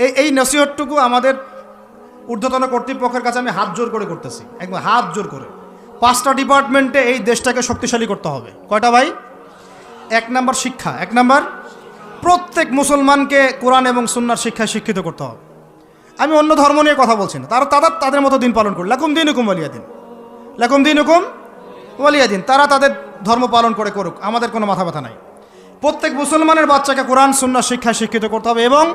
এই এই নসিহতটুকু আমাদের ঊর্ধ্বতন কর্তৃপক্ষের কাছে আমি হাত জোর করে করতেছি। একদম হাত জোর করে। পাঁচটা ডিপার্টমেন্টে এই দেশটাকে শক্তিশালী করতে হবে। কয়টা ভাই? এক নাম্বার শিক্ষা। এক নাম্বার, প্রত্যেক মুসলমানকে কোরআন এবং সুন্নার শিক্ষায় শিক্ষিত করতে হবে। আমি অন্য ধর্ম নিয়ে কথা বলছি না। তারা তাদের তাদের মতো দিন পালন করে লাকুম দিন হুকুম ওয়ালিয়া দিন। লাকুম দিন হুকুম ওয়ালিয়া দিন। তারা তাদের ধর্ম পালন করে করুক। আমাদের কোনো মাথা ব্যথা নাই। প্রত্যেক মুসলমানের বাচ্চাকে কোরআন, সুন্নার শিক্ষায় শিক্ষিত করতে হবে এবং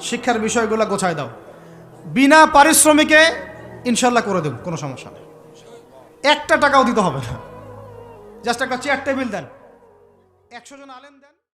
শিক্ষার বিষয়গুলো গোছায় দাও। বিনা পারিশ্রমিকে ইনশাল্লাহ করে দেব, কোনো সমস্যা নেই। একটা টাকাও দিতে হবে না। জাস্ট একটা চেয়ার টেবিল দেন। একশো জন আলেন দেন।